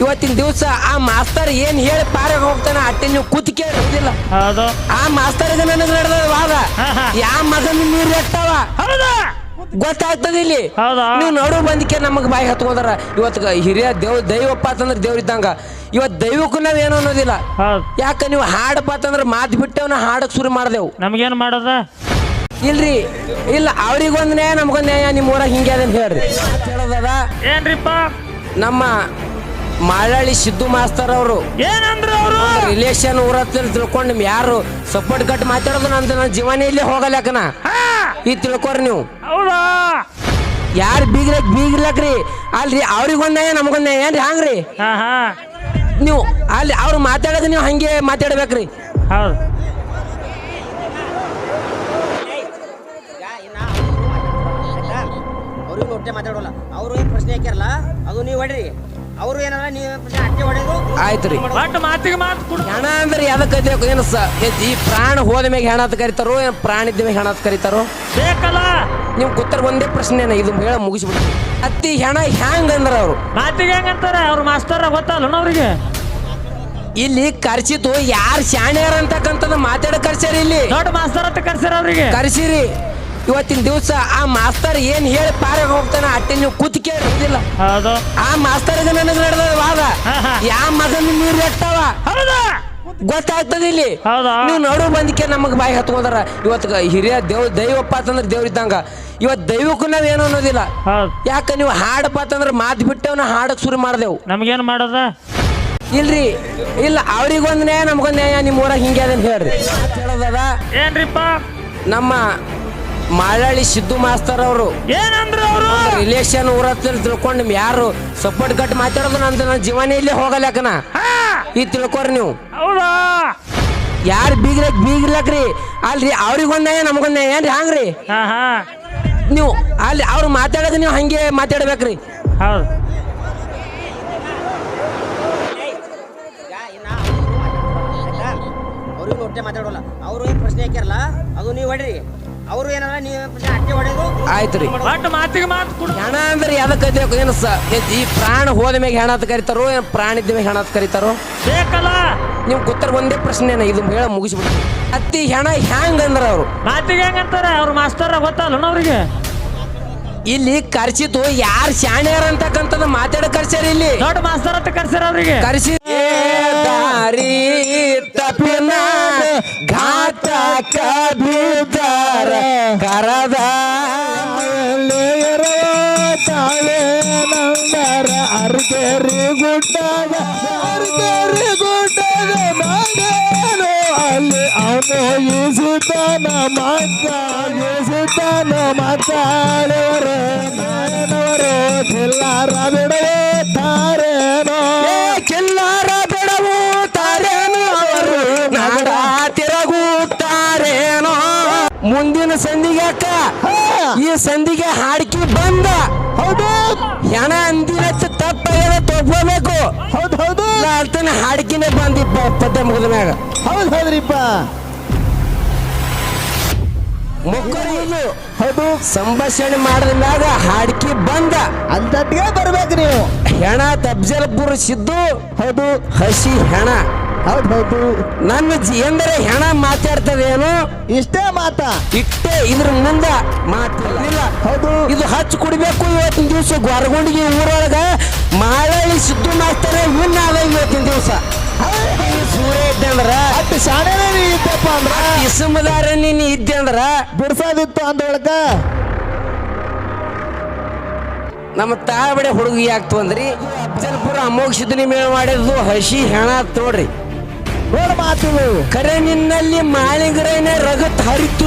ಇವತ್ತಿನ ದಿವಸ ಆ ಮಾಸ್ತರ್ ಏನ್ ಹೇಳಿ ಪಾರಾಗ ಹೋಗ್ತಾನ ಅಟ್ಟೆ ನೀವು ಕೂತ್ ಕೇಳಿಲ್ಲ ಹೌದು. ಆ ಇದೆ ನನಗೆ ನಡೆದ ವಾದ. ಯಾ. ಯಾವ ಮಗನ ನೀರು ಎತ್ತಾವ ಹೌದಾ? ಗೊತ್ತಾಗ್ತದ ಇಲ್ಲಿ. ಹೌದಾ? ನೀವು ನಡು ಬಂದಕ್ಕೆ ನಮಗೆ ಬಾಯಿ ಹತ್ಕೊಂಡಾರ ಇವತ್ತು ಹಿರಿಯ ದೇವ್ ದೈವಪ್ಪ ಅಂತಂದ್ರೆ ದೇವ್ರ ಇದ್ದಂಗ. ಇವತ್ತು ದೈವಕ್ಕೂ ನಾವ್ ಏನು ಅನ್ನೋದಿಲ್ಲ. ಹೌದು. ಯಾಕ ನೀವು ಹಾಡಪ್ಪ ಅಂತಂದ್ರೆ ಮಾತ್ ಬಿಟ್ಟವನ ಹಾಡಕ್ ಶುರು ಮಾಡ್ದೆವು. ನಮಗೇನು ಮಾಡೋದ? ಇಲ್ರಿ. ಇಲ್ಲ ಅವ್ರಿಗೊಂದ್ ನ್ಯಾಯ ನಮ್ಗೊಂದ್ ನ್ಯಾಯ ನಿಮ್ಮ ಊರಾಗ ಹಿಂಗೆ ಹೇಳ್ರಿ. ಹೇಳೋದದ ಏನ್ರಿಪ್ಪ? ನಮ್ಮ ಮಾಳಳ್ಳಿ ಸಿದ್ದು ಮಾಸ್ತರ್ ಅವರು. ಏನಂದ್ರೆ ಅವರು? ರಿಲೇಷನ್ ಊರ ಹತ್ರ ತಿಳ್ಕೊಂಡು ಯಾರು ಸಪೋರ್ಟ್ ಕಟ್ ಮಾತಾಡೋದು ನಂದು ನನ್ನ ಜೀವನ ಇಲ್ಲಿ ಹೋಗಲ್ಯಾಕನ ಈ ತಿಳ್ಕೊರಿ ನೀವು. ಹೌದಾ? ಯಾರು ಬೀಗ್ರಕ್ ಬೀಗ್ರಕ್ರಿ ಅಲ್ರಿ ಅವ್ರಿಗೊಂದ್ ನಮಗೊಂದ್ ಏನ್ರಿ ಹಂಗ್ರಿ? ಹಾ ಹಾ. ನೀವು ಅಲ್ಲಿ ಅವ್ರು ಮಾತಾಡೋದು ನೀವು ಹಂಗೆ ಮಾತಾಡ್ಬೇಕ್ರಿ. ಹೌದು. ಅವ್ರಿಗೆ ಹೊಟ್ಟೆ ಮಾತಾಡೋಲ್ಲ. ಅವರು ಏನು ಪ್ರಶ್ನೆ ಹಾಕ್ಯಾರಲ್ಲ ಅದು ನೀವು ಹೊಡ್ರಿ ಅವರು ಏನಾರ ನೀವು ಪ್ರಶ್ನೆ ಅಟ್ಟೆ ಹೊಡೆದು ಆಯ್ತು ರೀ. ಒಟ್ಟು ಮಾತಿಗೆ ಮಾತು ಕೊಡು ಹೆಣ ಅಂದ್ರೆ ಯಾವ್ದಕ್ಕೆ ಏನು ಸ ಈ ಪ್ರಾಣ ಹೋದ ಮ್ಯಾಗ ಹೆಣ ಅಂತ ಕರಿತಾರೋ ಏನ್ ಪ್ರಾಣ ಇದ್ದ ಮ್ಯಾಗ ಹೆಣ ಅಂತ ಕರಿತಾರೋ? ಬೇಕಲ್ಲ. ನೀವು ಗೊತ್ತರ ಒಂದೇ ಪ್ರಶ್ನೆನ ಇದು ಹೇಳ ಮುಗಿಸ್ಬಿಟ್ಟು ಅತ್ತಿ ಹೆಣ ಹ್ಯಾಂಗ್ ಅಂದ್ರ ಅವರು? ಮಾತಿಗೆ ಹೆಂಗಂತಾರೆ ಅವ್ರ ಮಾಸ್ತರ ಗೊತ್ತಲ್ಲ ಅವ್ರಿಗೆ? ಇಲ್ಲಿ ಕರ್ಸಿತು ಯಾರು ಶಾಣ್ಯಾರ ಅಂತಕ್ಕಂಥದ್ದು ಮಾತಾಡ ಕರ್ಸ್ಯಾರ ಇಲ್ಲಿ? ದೊಡ್ಡ ಮಾಸ್ತರ್ ಅಂತ ಕರ್ಸಿರ ಅವ್ರಿಗೆ? ಕರ್ಸಿರಿ. ಇವತ್ತಿನ ದಿವಸ ಆ ಮಾಸ್ತರ್ ಏನ್ ಹೇಳಿ ಪಾರಾಗ ಹೋಗ್ತಾನ ಅಟ್ಟೆ ನೀವು ಕೂತ್ ಕೇಳಿಲ್ಲ ಹೌದು. ಆ ಮಾಸ್ತರ್ಗೆ ನನಗೆ ನಡೆದ ವಾದ. ಯಾ ಮಗನ ನೀರ್ ಎತ್ತಾವ ಹೌದಾ. ಗೊತ್ತಾಗ್ತದ ಇಲ್ಲಿ. ಹೌದಾ. ನೀವು ನಡು ಬಂದಿಕೆ ನಮಗ್ ಬಾಯಿ ಹತ್ಕೊಂಡಾರ. ಇವತ್ತು ಹಿರಿಯ ದೇವ್ ದೈವಪ್ಪ ಅಂತಂದ್ರೆ ದೇವ್ರ ಇದ್ದಂಗ. ಇವತ್ತು ದೈವಕ್ಕೂ ನಾವ್ ಏನು ಅನ್ನೋದಿಲ್ಲ. ಯಾಕ ನೀವು ಹಾಡಪ್ಪ ಅಂತಂದ್ರೆ ಮಾತು ನಾ ಹಾಡಕ್ ಶುರು ಮಾಡ್ದೆವು. ನಮ್ಗೇನ್ ಮಾಡೋದ? ಇಲ್ರಿ. ಇಲ್ಲ ಅವ್ರಿಗೊಂದ್ ನ್ಯಾಯ ನಮ್ಗೊಂದ್ ನ್ಯಾಯ ನಿಮ್ ಊರಾಗ ಹಿಂಗೆ ಅಂತ ಹೇಳ್ರಿ. ಮಾತ್ ಹೇಳೋದದ ಏನ್ರಿಪ್ಪ? ನಮ್ಮ ಮಾಳಳ್ಳಿ ಸಿದ್ದು ಮಾಸ್ತರ್ ಅವರು. ಏನಂದ್ರು ಅವರು? ರಿಲೇಷನ್ ಊರ ತಿಳ್ಕೊಂಡು ಯಾರು ಸಪೋರ್ಟ್ ಕಟ್ ಮಾತಾಡೋದು ನಂದು ನನ್ನ ಜೀವನ ಇಲ್ಲಿ ಹೋಗಲ್ಯಾಕನ ಈ ತಿಳ್ಕೊರಿ ನೀವು. ಹೌದಾ? ಯಾರು ಬೀಗ್ರಕ್ ಬೀಗ್ರಕ್ರಿ ಅಲ್ರಿ ಅವ್ರಿಗೊಂದ್ ನಮಗೊಂದ್ ಏನ್ರಿ ಹಂಗ್ರಿ? ಹಾ ಹಾ. ನೀವು ಅಲ್ಲಿ ಅವ್ರು ಮಾತಾಡೋದು ನೀವು ಹಂಗೆ ಮಾತಾಡ್ಬೇಕ್ರಿ. ಹೌದು. ಅವ್ರಿಗೆ ಹೊಟ್ಟೆ ಮಾತಾಡೋಲ್ಲ. ಅವರು ಏನು ಪ್ರಶ್ನೆ ಹಾಕ್ಯಾರಲ್ಲ ಅದು ನೀವು ಹೊಡ್ರಿ ಅವರು ಏನಂದ್ರೆ ನೀವು ಪ್ರಶ್ನೆ ಅಟ್ಟೆ ಹೊಡೆದು ಆಯ್ತು ರೀ. ಒಟ್ಟು ಮಾತಿಗೆ ಮಾತು ಕೊಡು. ಹೆಣ ಅಂದ್ರೆ ಯಾವ್ದಕ್ಕೆ ಏನು ಸ ಈ ಪ್ರಾಣ ಹೋದ ಮ್ಯಾಗ ಹೆಣ ಅಂತ ಕರಿತಾರೋ ಏನ್ ಪ್ರಾಣ ಇದ್ದ ಮ್ಯಾಗ ಹೆಣ ಅಂತ ಕರಿತಾರೋ? ಬೇಕಲ್ಲ. ನೀವು ಗೊತ್ತರ ಒಂದೇ ಪ್ರಶ್ನೆನ ಇದು ಹೇಳ ಮುಗಿಸ್ಬಿಟ್ಟು ಅತ್ತಿ ಹೆಣ ಹ್ಯಾಂಗ್ ಅಂದ್ರ ಅವರು? ಮಾತಿಗೆ ಹೆಂಗಂತಾರೆ ಅವ್ರ ಮಾಸ್ತರ ಗೊತ್ತಲ್ಲ ಅವ್ರಿಗೆ? ಇಲ್ಲಿ ಕರ್ಸಿತು ಯಾರು ಶಾಣ್ಯಾರ ಅಂತಕ್ಕಂಥದ್ದು ಮಾತಾಡ ಕರ್ಸ್ಯಾರ ಇಲ್ಲಿ? ದೊಡ್ಡ ಮಾಸ್ತರ್ ಅಂತ ಕರ್ಸ್ಯಾರ ಅವ್ರಿಗೆ? ಕರ್ಸಿ ದಾರಿ ತಪ್ಪಿನ ಘಾತ ಕರದ ನಂದರ ಅರ್ಕೇರಿ ಗುಡ್ಡದ ಅರ್ಕೇರಿ ಗುಡ್ಡದ ಮಗನು ಅಲ್ಲಿ ಅವನು ಈಸುತ್ತಾನ ಮಾತ ಈಸುತ್ತಾನ ಮಾತಾಡೋರು ನಾಯನವರು ಜಿಲ್ಲಾರ ಬಿಡವೇ ಅಕ್ಕ. ಈ ಸಂಧಿಗೆ ಹಾಡ್ಕಿ ಬಂದ. ಹೌದು. ಹೆಣ ಅಂದಿನ ತಪ್ಪಾಗ್ಯದ ತಗೋಬೇಕು. ಹೌದು ಹೌದು. ಅಂತಾನೆ ಹಾಡ್ಕಿನೇ ಬಂದಿಪ್ಪ ಪದ್ಯ ಮುಗಿದ ಮ್ಯಾಗ. ಹೌದು ಹೌದ್ರಿಪ್ಪ ಮುಕ್ಕರಿದು ಹೌದು. ಸಂಭಾಷಣೆ ಮಾಡಿದ ಮ್ಯಾಗ ಹಾಡ್ಕಿ ಬಂದ. ಅಂತಟ್ಟಿಗೆ ಬರ್ಬೇಕು ನೀವು. ಹೆಣ ತಬ್ಜಲ್ಪುರ ಸಿದ್ದು ಹೌದು. ಹಸಿ ಹೆಣ. ಹೌದು ಹೌದು ನನ್ನ ಎಂದರೆ ಹೆಣ ಮಾತಾಡ್ತದೇನು? ಇಷ್ಟೇ ಮಾತ. ಇಟ್ಟೆ ಇದ್ರ ಮುಂದ ಮಾತಿಲ್ಲ ಹೌದು. ಇದು ಹಚ್ಚಿ ಕುಡಿಬೇಕು ಇವತ್ತಿನ ದಿವಸ ಗೊರಗುಂಡಿಗೆ ಊರೊಳಗ ಮಾಳಳ್ಳಿ ಸಿದ್ದು ಮಾಡ್ತಾರೆ ವಿನ್ ಅದ ಇವತ್ತಿನ ದಿವಸ. ಸೂರ್ಯ ಇದ್ದೆ ಅಂದ್ರ? ಅಷ್ಟು ಶಾಣೆನೇ ನೀ ಇದ್ದಪ್ಪ ಅಂದ್ರ? ಇಸಮದಾರ ನೀನ್ ಇದ್ದೆ ಅಂದ್ರ? ಬಿಡ್ಸೋದಿತ್ತು ಅಂದೊಳಗ ನಮ್ಮ ತಾಬಡೆ ಹುಡುಗಿ ಆಗ್ತು ಅಂದ್ರಿ ಅಫ್ಜಲ್ಪುರ ಅಮೋಘ ಸಿದ್ಧನಿ ಮೇಳ ಮಾಡಿದ್ದು ಹಸಿ ಹೆಣ ತೋಡ್ರಿ. ನೋಡ ಮಾತು. ಕರೆ ನಿನ್ನಲ್ಲಿ ಮಾಳಿಗರೇನೆ ರಗತ್ ಹರಿತು